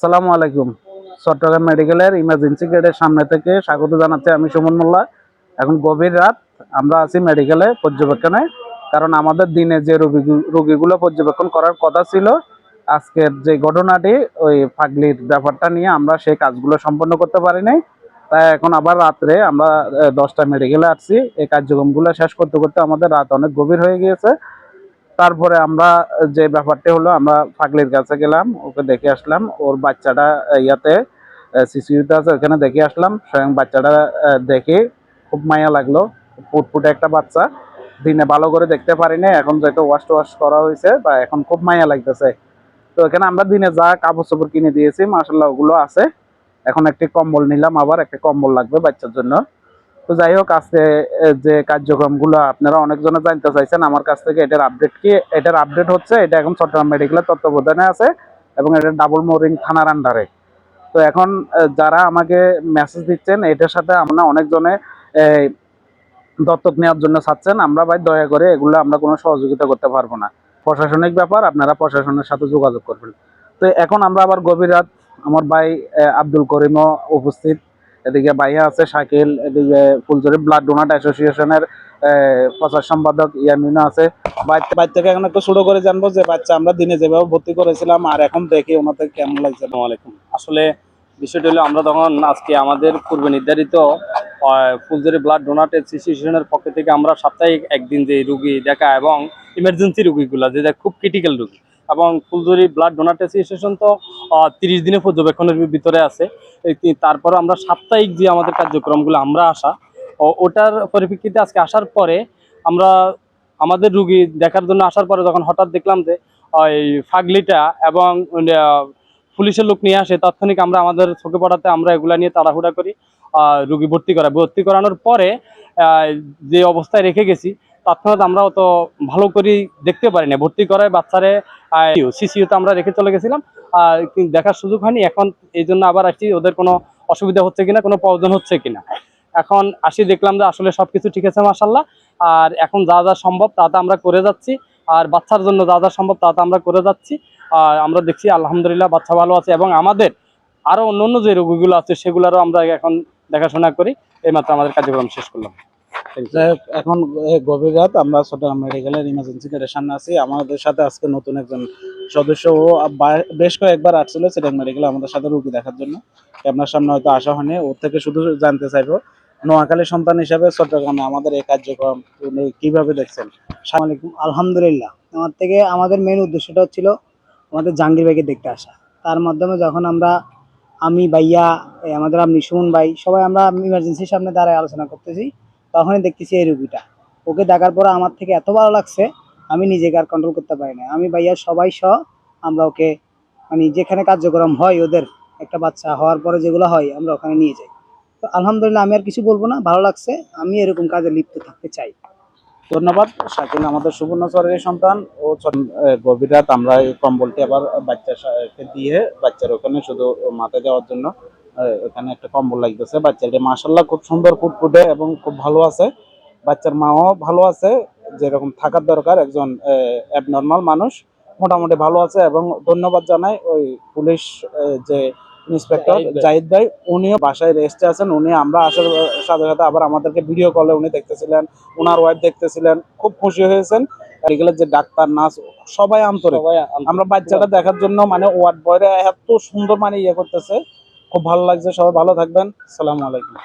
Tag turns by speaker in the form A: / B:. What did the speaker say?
A: সালামু আলাইকুম। চট্টগ্রাম মেডিকেলের ইমার্জেন্সি গেটের সামনে থেকে স্বাগত জানাচ্ছি আমি সুমন মোল্লা। এখন গভীর রাত, আমরা আছি মেডিকেলে পর্যবেক্ষণে, কারণ আমাদের দিনে যে রোগী রোগীগুলো পর্যবেক্ষণ করার কথা ছিল, আজকের যে ঘটনাটি, ওই ফাগলির ব্যাপারটা নিয়ে আমরা সেই কাজগুলো সম্পন্ন করতে পারি নাই তাই এখন আবার রাত্রে আমরা দশটা মেডিকেলে আসছি। এই কার্যক্রমগুলো শেষ করতে করতে আমাদের রাত অনেক গভীর হয়ে গিয়েছে। তারপরে আমরা যে ব্যাপারটি হলো, আমরা ফাগলির কাছে গেলাম, ওকে দেখে আসলাম, ওর বাচ্চাটা ইয়াতে সিসিউতে আছে, ওখানে দেখে আসলাম, স্বয়ং বাচ্চাটা দেখে খুব মায়া লাগল ফুটফুটে একটা বাচ্চা। দিনে ভালো করে দেখতে পারি না এখন যেহেতু ওয়াশ ওয়াশ করা হয়েছে, বা এখন খুব মায়া লাগতেছে। তো এখানে আমরা দিনে যা কাপড় চোপড় কিনে দিয়েছি মাসাল্লাহ ওগুলো আছে। এখন একটি কম্বল নিলাম, আবার একটা কম্বল লাগবে বাচ্চার জন্য। তো যাই হোক, আজকে যে কার্যক্রমগুলো আপনারা অনেকজনে জানতে চাইছেন, আমার কাছ থেকে এটার আপডেট কি, এটার আপডেট হচ্ছে, এটা এখন চট্টগ্রাম মেডিকেলের তত্ত্বাবধানে আছে এবং এটা ডাবল মোরিং থানার আন্ডারে তো এখন যারা আমাকে মেসেজ দিচ্ছেন, এটার সাথে আমরা অনেকজনে দত্তক নেওয়ার জন্য চাচ্ছেন, আমরা ভাই দয়া করে এগুলো আমরা কোনো সহযোগিতা করতে পারব না। প্রশাসনিক ব্যাপার, আপনারা প্রশাসনের সাথে যোগাযোগ করবেন। তো এখন আমরা আবার গভীর রাত, আমার ভাই আব্দুল করিমও উপস্থিত। এদিকে ভাইয়া আছে, শাকিল, এদিকে ফুলজুরি ব্লাড ডোনাট অ্যাসোসিয়েশনের প্রচার সম্পাদক ইয়ামিনা আছে। বাইর থেকে এখন একটু শুরু করে জানব যে বাচ্চা আমরা দিনে যেভাবে ভর্তি করেছিলাম আর এখন দেখি ওনাদের কেমন লাগছে।
B: আসসালামু আলাইকুম। আসলে বিষয়টি হলো, আমরা তখন আজকে আমাদের পূর্বে নির্ধারিত ফুলজুরি ব্লাড ডোনাট অ্যাসোসিয়েশনের পক্ষ থেকে আমরা সাপ্তাহিক একদিন যে রুগী দেখা এবং ইমার্জেন্সি রুগীগুলো, যে খুব ক্রিটিক্যাল রুগী। এবং ফুলজুরি ব্লাড ডোনাট অ্যাসোসিয়েশন তো তিরিশ দিনের পর্যবেক্ষণের ভিতরে আছে। তারপরে আমরা সাপ্তাহিক যে আমাদের কার্যক্রমগুলো, আমরা আসা ওটার পরিপ্রেক্ষিতে আজকে আসার পরে আমরা আমাদের রুগী দেখার জন্য আসার পরে যখন হঠাৎ দেখলাম যে ওই ফাগলিটা এবং পুলিশের লোক নিয়ে আসে, তাৎক্ষণিক আমরা আমাদের চোখে পড়াতে আমরা এগুলা নিয়ে তাড়াহুড়া করি। রুগী ভর্তি করা, ভর্তি করানোর পরে যে অবস্থায় রেখে গেছি, তৎক্ষণাৎ আমরা অত ভালো করে দেখতে পারি না। ভর্তি করায় বাচ্চারে সিসিউতে আমরা রেখে চলে গেছিলাম, আর দেখার সুযোগ হয়নি। এখন এই জন্য আবার আসছি, ওদের কোনো অসুবিধা হচ্ছে কিনা, কোনো প্রয়োজন হচ্ছে কিনা। এখন আসি, দেখলাম যে আসলে সব কিছু ঠিক আছে মাসাল্লাহ আর এখন যা যা সম্ভব তা তা আমরা করে যাচ্ছি। আর বাচ্চার জন্য যা যা সম্ভব তা তা আমরা করে যাচ্ছি। আর আমরা দেখছি, আলহামদুলিল্লাহ, বাচ্চা ভালো আছে। এবং আমাদের আরও অন্যান্য যে রোগীগুলো আছে, সেগুলোরও আমরা এখন দেখাশোনা করি। এইমাত্র আমাদের কার্যক্রম শেষ করলাম।
A: এখন গভীর রাত, আমরা চট্টগ্রাম মেডিকেলের ইমার্জেন্সি সামনে আছি। আমাদের সাথে আজকে নতুন একজন সদস্য ও বেশ কয়েকবার আসছিল সিলেট মেডিকেলে আমাদের সাথে রুগী দেখার জন্য। আপনার সামনে হয়তো আসা হয়নি, ওর থেকে শুধু জানতে চাইব, নোয়াখালী সন্তান হিসাবে চট্টগ্রামে আমাদের এই কার্যক্রম কীভাবে দেখছেন?
C: আলাইকুম। আলহামদুলিল্লাহ, আমার থেকে আমাদের মেন উদ্দেশ্যটা হচ্ছিল আমাদের জাহাঙ্গীর ভাইকে দেখতে আসা। তার মাধ্যমে যখন আমরা আমি, ভাইয়া আমাদের আপনি সুমন ভাই, সবাই আমরা ইমার্জেন্সির সামনে দাঁড়ায় আলোচনা করতেছি। তখনই দেখতেছি এই রুগীটা। ওকে দেখার পরে আমার থেকে এত ভালো লাগছে, আমি নিজেকে আর কন্ট্রোল করতে পারি না। আমি, ভাইয়া, সবাই সহ আমরা ওকে মানে যেখানে কার্যক্রম হয় ওদের একটা বাচ্চা হওয়ার পরে যেগুলো হয় আমরা ওখানে নিয়ে যাই। তো আলহামদুলিল্লাহ আমি আর কিছু বলব না, ভালো লাগছে। আমি এরকম কাজে লিপ্ত থাকতে চাই।
A: ধন্যবাদ। শাকিল আমাদের সুবর্ণচরের সন্তান ও গভীর রাত আমরা এই কম্বলটি আবার বাচ্চাকে দিয়ে বাচ্চার ওখানে শুধু মাথায় দেওয়ার জন্য এ, ওখানে একটা কম্বল লাগতেছে। বাচ্চাটি মাসাল্লাহ খুব সুন্দর ফুটফুটে এবং খুব ভালো আছে। বাচ্চার মাও ভালো আছে যেরকম থাকার দরকার একজন অ্যাবনর্মাল মানুষ মোটামুটি ভালো আছে এবং ধন্যবাদ জানাই ওই পুলিশ যে ইন্সপেক্টর জাহিদ ভাই। উনিও বাসায় রেস্টে আছেন। উনি আমরা আসার সাথে সাথে আবার আমাদেরকে ভিডিও কলে উনি দেখতেছিলেন ওনার ওয়াইফ দেখতেছিলেন খুব খুশি হয়েছেন। মেডিকেলের যে ডাক্তার নার্স সবাই আন্তরিক।
B: সবাই আন্তরিক।
A: আমরা বাচ্চাটা দেখার জন্য মানে ওয়ার্ড বয়রা এত সুন্দর মানে ইয়ে করতেছে। খুব ভালো লাগছে সবাই ভালো থাকবেন। সালাম আলাইকুম।